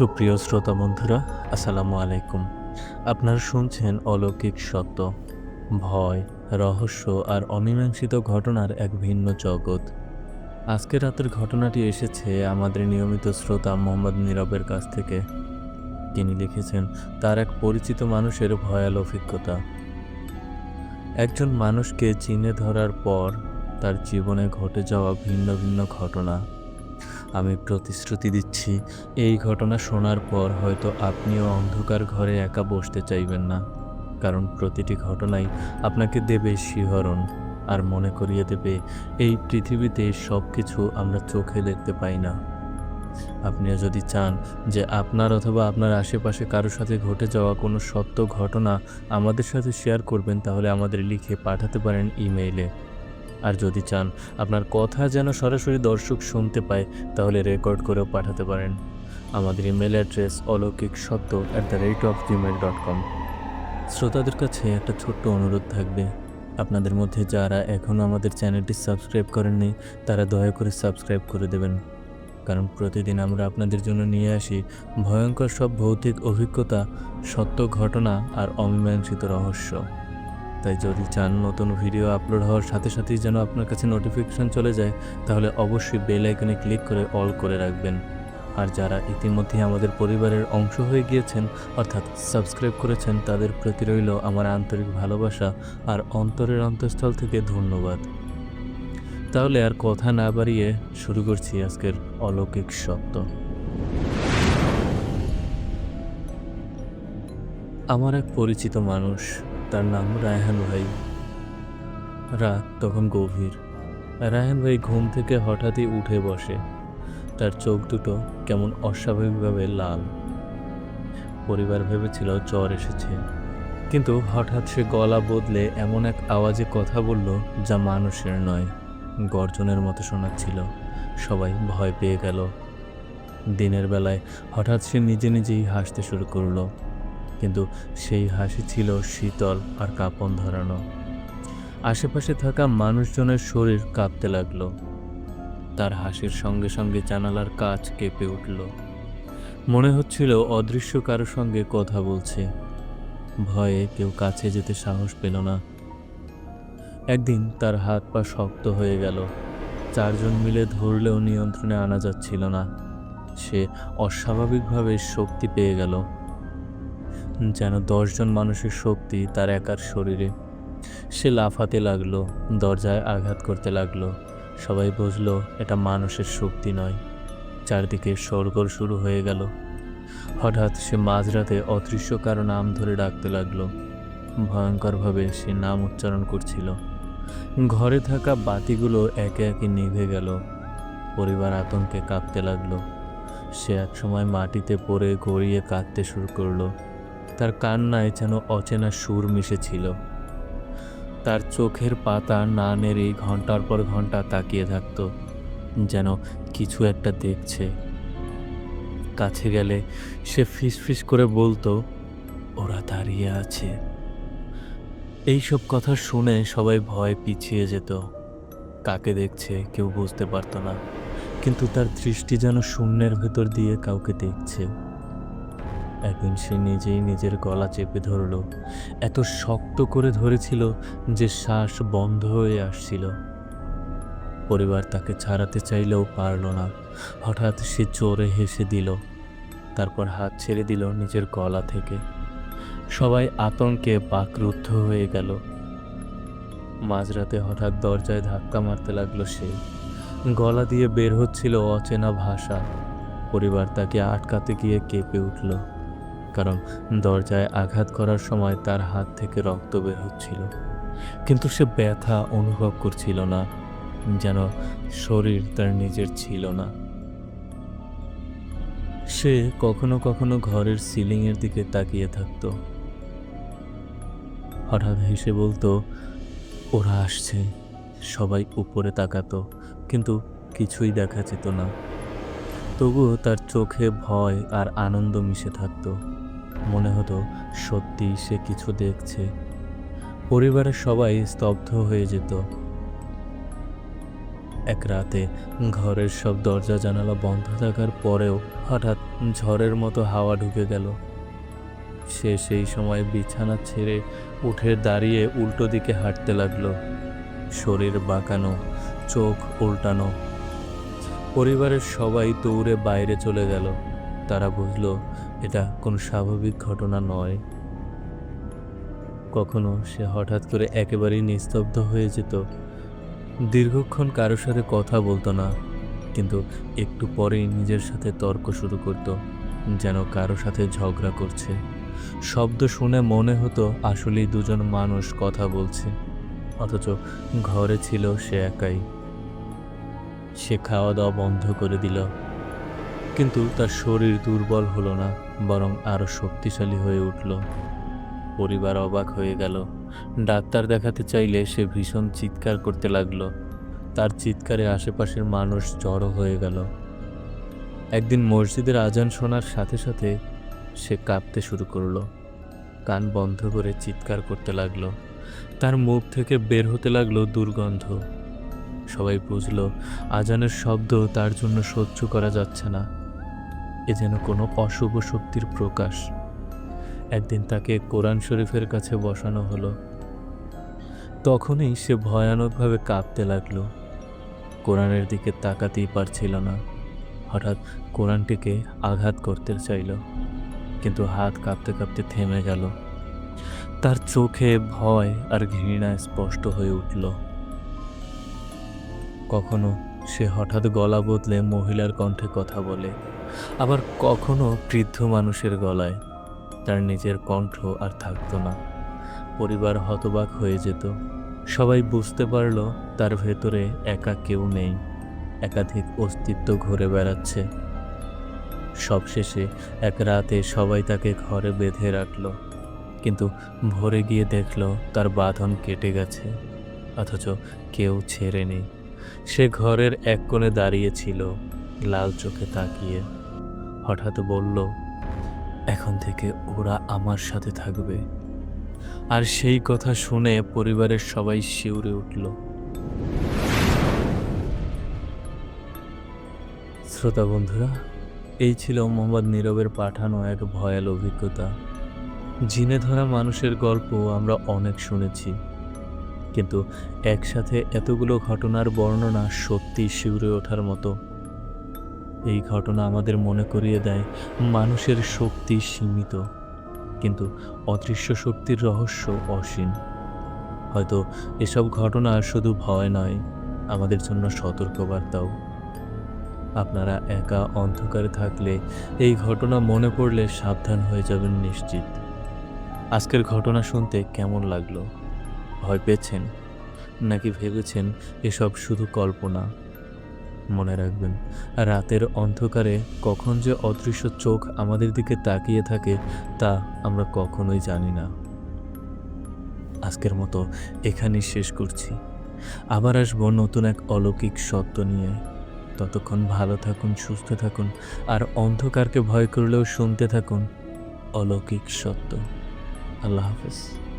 সুপ্রিয় শ্রোতা বন্ধুরা, আসসালামু আলাইকুম। আপনারা শুনছেন অলৌকিক সত্য, ভয়, রহস্য আর অমীমাংসিত ঘটনার এক ভিন্ন জগৎ। আজকে রাতের ঘটনাটি এসেছে আমাদের নিয়মিত শ্রোতা মোহাম্মদ নীরবের কাছ থেকে। তিনি লিখেছেন, তার এক পরিচিত মানুষের ভয়াল অভিজ্ঞতা। একজন মানুষকে চিনে ধরার পর তার জীবনে ঘটে যাওয়া ভিন্ন ভিন্ন ঘটনা। আমি প্রতিশ্রুতি দিচ্ছি, এই ঘটনা শোনার পর হয়তো আপনিও অন্ধকার ঘরে একা বসতে চাইবেন না। কারণ প্রতিটি ঘটনাই আপনাকে দেবে শিহরণ আর মনে করিয়ে দেবে, এই পৃথিবীতে সব কিছু আমরা চোখে দেখতে পাই না। আপনিও যদি চান যে আপনার অথবা আপনার আশেপাশে কারোর সাথে ঘটে যাওয়া কোনো সত্য ঘটনা আমাদের সাথে শেয়ার করবেন, তাহলে আমাদের লিখে পাঠাতে পারেন ইমেইলে। আর যদি চান আপনার কথা যেন সরাসরি দর্শক শুনতে পায়, তাহলে রেকর্ড করেও পাঠাতে পারেন। আমাদের email address Aloukik Satya at the rate of Gmail dot com শ্রোতাদের কাছে একটা ছোট্ট অনুরোধ থাকবে। আপনাদের মধ্যে যারা এখনও আমাদের চ্যানেলটি সাবস্ক্রাইব করেননি, তারা দয়া করে সাবস্ক্রাইব করে দেবেন। কারণ প্রতিদিন আমরা আপনাদের জন্য নিয়ে আসি ভয়ঙ্কর সব ভৌতিক অভিজ্ঞতা, সত্য ঘটনা আর অমীমাংসিত রহস্য। তাই যদি চান নতুন ভিডিও আপলোড হওয়ার সাথে সাথেই যেন আপনার কাছে নোটিফিকেশান চলে যায়, তাহলে অবশ্যই বেল আইকনে ক্লিক করে অল করে রাখবেন। আর যারা ইতিমধ্যে আমাদের পরিবারের অংশ হয়ে গিয়েছেন, অর্থাৎ সাবস্ক্রাইব করেছেন, তাদের প্রতি রইল আমার আন্তরিক ভালোবাসা আর অন্তরের অন্তঃস্থল থেকে ধন্যবাদ। তাহলে আর কথা না বাড়িয়ে শুরু করছি আজকের অলৌকিক সত্য আমার এক পরিচিত মানুষ তার নাম রায়হান ভাই। রাত তখন গভীর। রায়হান ভাই ঘুম থেকে হঠাৎই উঠে বসে। তার চোখ দুটো কেমন অস্বাভাবিকভাবে লাল। পরিবার ভেবেছিল জ্বর এসেছে। কিন্তু হঠাৎ সে গলা বদলে এমন এক আওয়াজে কথা বলল যা মানুষের নয়, গর্জনের মতো শোনাচ্ছিল। সবাই ভয় পেয়ে গেল। দিনের বেলায় হঠাৎ সে নিজে নিজেই হাসতে শুরু করল। কিন্তু সেই হাসি ছিল শীতল আর কাঁপন ধরানো। আশেপাশে থাকা মানুষজনের শরীর কাঁপতে লাগল। তার হাসির সঙ্গে সঙ্গে জানালার কাজ কেঁপে উঠল। মনে হচ্ছিল অদৃশ্য কারও সঙ্গে কথা বলছে। ভয়ে কেউ কাছে যেতে সাহস পেল না। একদিন তার হাত পা শক্ত হয়ে গেল। চারজন মিলে ধরলেও নিয়ন্ত্রণে আনা যাচ্ছিল না। সে অস্বাভাবিকভাবে শক্তি পেয়ে গেল। যেন দশজন মানুষের শক্তি তার একার শরীরে। সে লাফাতে লাগল, দরজায় আঘাত করতে লাগল। সবাই বুঝলো, এটা মানুষের শক্তি নয়। চারদিকে সরগোল শুরু হয়ে গেল। হঠাৎ সে মাঝরাতে অদৃশ্য কারও নাম ধরে ডাকতে লাগল। ভয়ঙ্করভাবে সে নাম উচ্চারণ করছিল। ঘরে থাকা বাতিগুলো একে একে নিভে গেল। পরিবার আতঙ্কে কাঁপতে লাগল। সে একসময় মাটিতে পড়ে গড়িয়ে কাঁদতে শুরু করল। তার কান্নায় যেন অচেনা সুর মিশেছিল। তার চোখের পাতা না নেড়ে ঘণ্টার পর ঘণ্টা তাকিয়ে থাকত, যেন কিছু একটা দেখছে। কাছে গেলে সে ফিসফিস করে বলতো, ওরা দাঁড়িয়ে আছে। এইসব কথা শুনে সবাই ভয় পিছিয়ে যেত। কাকে দেখছে কেউ বুঝতে পারতো না, কিন্তু তার দৃষ্টি যেন শূন্যের ভেতর দিয়ে কাউকে দেখছে। একদিন সে নিজেই নিজের গলা চেপে ধরল। এত শক্ত করে ধরেছিল যে শ্বাস বন্ধ হয়ে আসছিল। পরিবার তাকে ছাড়াতে চাইলেও পারল না। হঠাৎ সে চোরে হেসে দিল। তারপর হাত ছেড়ে দিল নিজের গলা থেকে। সবাই আতঙ্কে বাকরুদ্ধ হয়ে গেল। মাঝরাতে হঠাৎ দরজায় ধাক্কা মারতে লাগল সে। গলা দিয়ে বের হচ্ছিল অচেনা ভাষা। পরিবার তাকে আটকাতে গিয়ে কেঁপে উঠল। কারণ দরজায় আঘাত করার সময় তার হাত থেকে রক্ত বের হচ্ছিল। কিন্তু সে ব্যথা অনুভব করছিল না, যেন শরীর তার নিজের ছিল না। সে কখনো কখনো ঘরের সিলিংয়ের দিকে তাকিয়ে থাকতো। হঠাৎ হেসে বলতো, ওরা আসছে। সবাই উপরে তাকাতো, কিন্তু কিছুই দেখা যেত না। তবুও তার চোখে ভয় আর আনন্দ মিশে থাকতো। মনে হতো সত্যি সে কিছু দেখছে। পরিবারের সবাই স্তব্ধ হয়ে যেত। এক রাতে ঘরের সব দরজা, জানালা বন্ধ থাকার পরেও হঠাৎ ঝড়ের মতো হাওয়া ঢুকে গেল। সে সেই সময় বিছানা ছেড়ে উঠে দাঁড়িয়ে উল্টো দিকে হাঁটতে লাগল। শরীর বাঁকানো, চোখ উল্টানো। পরিবারের সবাই দৌড়ে বাইরে চলে গেল। তারা বুঝলো এটা কোনো স্বাভাবিক ঘটনা নয়। কখনো সে হঠাৎ করে একেবারেই নিস্তব্ধ হয়ে যেত। দীর্ঘক্ষণ কারোর সাথে কথা বলতো না, কিন্তু একটু পরেই নিজের সাথে তর্ক শুরু করত, যেন কারও সাথে ঝগড়া করছে। শব্দ শুনে মনে হতো আসলেই দুজন মানুষ কথা বলছে, অথচ ঘরে ছিল সে একাই। সে খাওয়া দাওয়া বন্ধ করে দিল। কিন্তু তার শরীর দুর্বল হলো না, বরং আরও শক্তিশালী হয়ে উঠল। পরিবার অবাক হয়ে গেল। ডাক্তার দেখাতে চাইলে সে ভীষণ চিৎকার করতে লাগল। তার চিৎকারে আশেপাশের মানুষ জড়ো হয়ে গেল। একদিন মসজিদের আজান শোনার সাথে সাথে সে কাঁপতে শুরু করল। কান বন্ধ করে চিৎকার করতে লাগল। তার মুখ থেকে বের হতে লাগল দুর্গন্ধ। সবাই বুঝলো, আজানের শব্দ তার জন্য সহ্য করা যাচ্ছে না। এ যেন কোনো অশুভ শক্তির প্রকাশ। একদিন তাকে কোরআন শরীফের কাছে বসানো হলো। তখনই সে ভয়ানকভাবে কাঁপতে লাগল। কোরআনের দিকে তাকাতেই পারছিল না। হঠাৎ কোরআনটিকে আঘাত করতে চাইল, কিন্তু হাত কাঁপতে কাঁপতে থেমে গেল। তার চোখে ভয় আর ঘৃণা স্পষ্ট হয়ে উঠল। কখনো সে হঠাৎ গলা বদলে মহিলার কণ্ঠে কথা বলে, আবার কখনো বৃদ্ধ মানুষের গলায়। তার নিজের কণ্ঠ আর থাকতো না। পরিবার হতবাক হয়ে যেত। সবাই বুঝতে পারল তার ভেতরে একা কেউ নেই। একাধিক অস্তিত্ব ঘুরে বেড়াচ্ছে। সবশেষে এক রাতে সবাই তাকে ঘরে বেঁধে রাখল। কিন্তু ভোরে গিয়ে দেখল তার বাঁধন কেটে গেছে, অথচ কেউ ছেড়েনি। সে ঘরের এক কোণে দাঁড়িয়েছিল লাল চোখে তাকিয়ে। হঠাৎ বলল, এখন থেকে ওরা আমার সাথে থাকবে। আর সেই কথা শুনে পরিবারের সবাই শিউরে উঠল। শ্রোতা বন্ধুরা, এই ছিল মোহাম্মদ নীরবের পাঠানো এক ভয়াল অভিজ্ঞতা। জিনে ধরা মানুষের গল্প আমরা অনেক শুনেছি। কিন্তু একসাথে এতগুলো ঘটনার বর্ণনা সত্যি শিউরে ওঠার মতো। এই ঘটনা আমাদের মনে করিয়ে দেয় মানুষের শক্তি সীমিত, কিন্তু অদৃশ্য শক্তির রহস্য অসীম। হয়তো এসব ঘটনা শুধু ভয় নয়, আমাদের জন্য সতর্কবার্তাও। আপনারা একা অন্ধকারে থাকলে এই ঘটনা মনে পড়লে সাবধান হয়ে যাবেন নিশ্চিত। আজকের ঘটনা শুনতে কেমন লাগল? ভয় পেয়েছেন? নাকি ভেবেছেন এসব শুধু কল্পনা? মনে রাখবেন, রাতের অন্ধকারে কখন যে অদৃশ্য চোখ আমাদের দিকে তাকিয়ে থাকে, তা আমরা কখনোই জানি না। আজকের মতো এখানেই শেষ করছি। আবার আসব নতুন এক অলৌকিক সত্য নিয়ে। ততক্ষণ ভালো থাকুন, সুস্থ থাকুন, আর অন্ধকারকে ভয় করলেও শুনতে থাকুন। অলৌকিক সত্য। আল্লাহ হাফেজ।